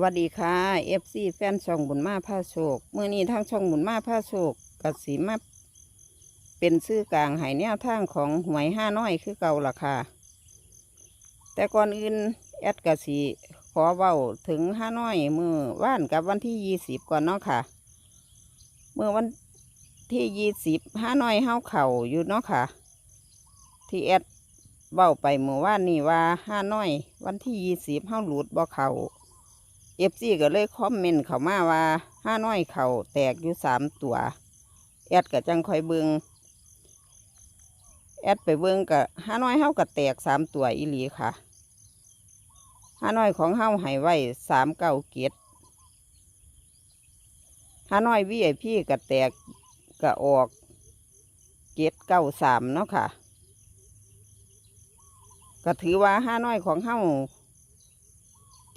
วัสดีค่ะเอฟซีแฟนช่องบุญมาผ้าโศกเมื่อนี้ทางช่องบุญมาผ้าโศกกสีมาเป็นซื้อกลางหายแนวทางของหวยห้าน้อยคือเก่าล่ะค่ะ แต่ก่อนอื่นแอดกสีขอเว้าถึงห้าน้อยมือว่านกับวันที่ยี่สิบก่อนเนาะค่ะ เมื่อวันที่ยี่สิบห้าน้อยเฮาเข่าอยู่เนาะค่ะ ที่แอดเบ้าไปเมื่อว่านนี่ว่าห้าน้อย วันที่ยี่สิบเฮาหลุดบ่เข่า เอฟซีก็เลยคอมเมนต์เข้ามาว่าห้าน้อยเข่าแตกอยู่สามตัว แอดก็จังคอยเบิงแอดไปเบิงกับห้าน้อยเฮาก็แตกสามตัวอีหลีค่ะห้าน้อยของเฮาให้ไว้สามเก้าเกียรติห้าน้อยวีไอพี่ก็แตกก็ออกเกียรติเก้าสามเนาะค่ะ ก็ถือว่าห้าน้อยของเฮา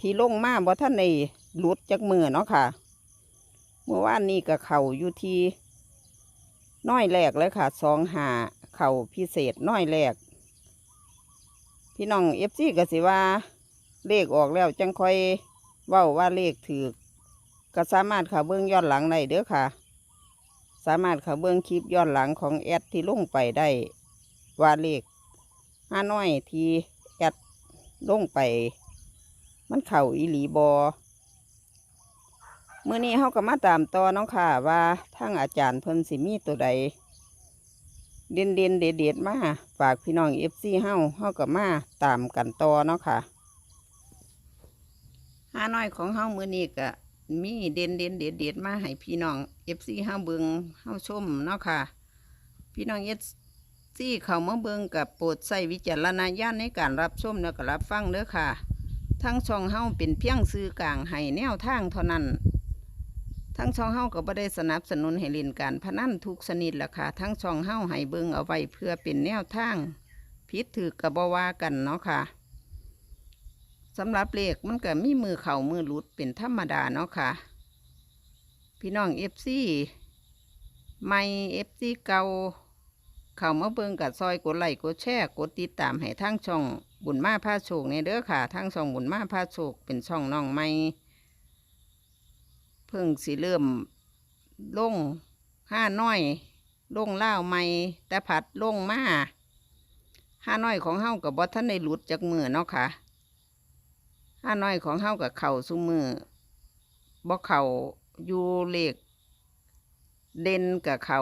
ที่ลงมาบ่ท่านในหลุดจากมือเนาะค่ะ เมื่อวานนี้ก็เข่าอยู่ที่น้อยแรกเลยค่ะสองหาเข่าพิเศษน้อยแรก พี่น้องเอฟซีก็สิว่า เลขออกแล้วจังค่อยเว้าว่าเลขถือก็สามารถเข่าเบื้องย้อนหลังได้เด้อค่ะ สามารถเข่าเบื้องคลิปย้อนหลังของแอดที่ลงไปได้ ว่าเลขห้าน้อยที่แอดลงไป มันเข่าอีหลีบอเมื่อนี้เฮาก็มาตามต่อเน้องค่ะว่าทางอาจารย์เพิ่นสิมีตัวใด เด่นเด่นเด็ดเด็ดมาฝากพี่น้องเอฟซีเฮาเฮาก็มาตามกันต่อเนาะค่ะห้าน้อยของเฮามื้อนี้ก็มีเด่นเด่นเด็ดเด็ดมาให้พี่น้องเอฟซีเฮาเบิงเฮาชมเนาะค่ะ พี่น้องเอฟซีเขามาเบิงกับโปรดใส่วิจารณญาณในการรับชมแล้วก็รับฟังเด้อค่ะ ทั้งช่องเฮาเป็นเพียงซื้อกลางให้แนวทางเท่านั้น ทั้งช่องเฮาก็บ่ได้สนับสนุนให้เล่นการพนันทุกชนิดล่ะค่ะ ทั้งช่องเฮาให้เบิ่งเอาไว้เพื่อเป็นแนวทางผิดถือก็บ่ว่ากันเนาะค่ะสำหรับเลขมันก็มีมือเข่ามือหลุดเป็นธรรมดาเนาะค่ะ พี่น้อง FC ใหม่ FC เก่า เข้ามาเบิ่งกับซอยกดไลค์กดแชร์กดติดตามให้ทั้งช่องบุญมาพาโชคในเด้อค่ะทั้งช่องบุญมาพาโชคเป็นช่องน้องใหม่เพิ่งสิเริ่มลงห้าน้อยลงเล่าใหม่แต่ผัดลงมาห้าน้อยของเฮากับบอท่านได้หลุดจากมือเนาะค่ะห้าน้อยของเฮากับเข่าซุมือบ่เข่าอยู่เลขเด่นกับเข่า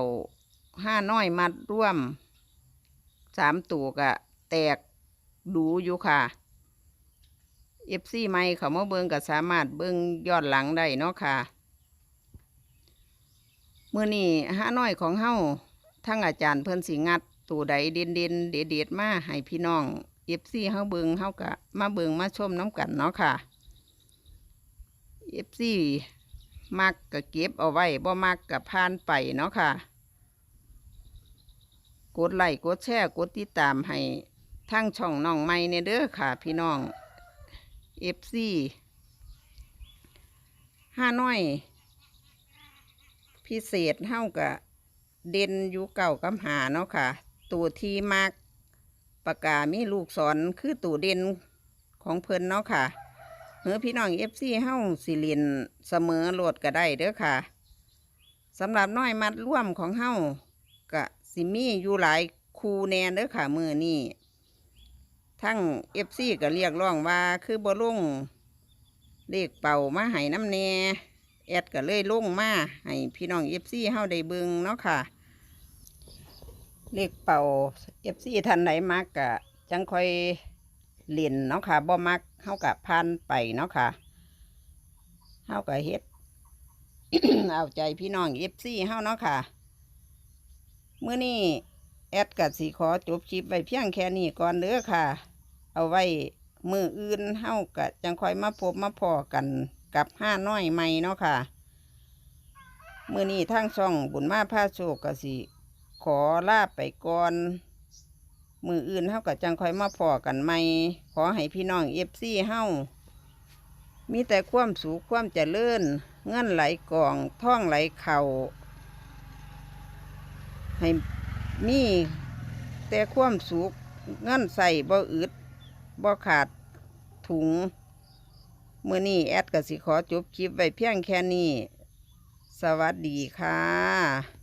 ห้าน้อยมัดร่วมสามตัวกะแตกดูอยู่ค่ะเอฟซีไม่เขามาเบิงก็สามารถเบิงย้อนหลังได้เนาะค่ะเมื่อนี้ห้าน้อยของเฮาทั้งอาจารย์เพิ่นสิงัดตัวใดเด่นเด่นเด็ดเด็ดมาให้พี่น้องเอฟซีเฮาเบิงเฮากะมาเบิงมาชมน้ำกันเนาะค่ะเอฟซีมักกะเก็บเอาไว้บ่มักกะพานไปเนาะค่ะ กดไลค์กดแชร์กดติดตามให้ทั้งช่องน้องใหม่ในเด้อค่ะ พี่น้องเอฟซีห้าน้อย พิเศษเท่ากับเด่นอยู่เก่ากับหาเนาะค่ะ ตัวที่มากปากกามีลูกศรคือตัวเด่นของเพิ่นเนาะค่ะเฮ้อพี่น้องเอฟซีเฮาสิเลียนเสมอโหลดก็ได้เด้อค่ะสำหรับน้อยมัดร่วมของเฮ้า กะสิมีอยู่หลายคูแนนเด้อค่ะมือนี่ทั้งเอฟซีก็เรียกร้องว่าคือบ่ลงเลขเป่ามาให้น้ำแน่แอดก็เลยลงมาให้พี่น้องเอฟซีเฮาได้เบิ่งเนาะค่ะ เลขเป่าเอฟซีทันไหนมักกะจังค่อยเล่นเนาะค่ะบ่มักเฮากะพันไปเนาะค่ะเฮากะเฮ็ดเอาใจพี่น้องเอฟซีเฮาเนาะค่ะ มื่อนี้แอดกับสีขอจบคลิปไว้เพียงแค่นี้ก่อนเด้อค่ะ เอาไว้มืออื่นเฮากะจังคอยมาพบมาพอกันกับห้าน้อยใหม่เนาะค่ะ มื่อนี้ทางช่องบุญมาพาโชคกสิขอลาไปก่อน มืออื่นเฮากะจังคอยมาพอกันใหม่ ขอให้พี่น้องเอฟซีเฮามีแต่ความสุขความเจริญ เงินไหลกองท่องไหลเข่า ให้มีแต่ความสุขเงินใส่บ่อึดบ่ขาดถุงมื่อนี้แอดกับสิขอจบคลิปไว้เพียงแค่นี้ สวัสดีค่ะ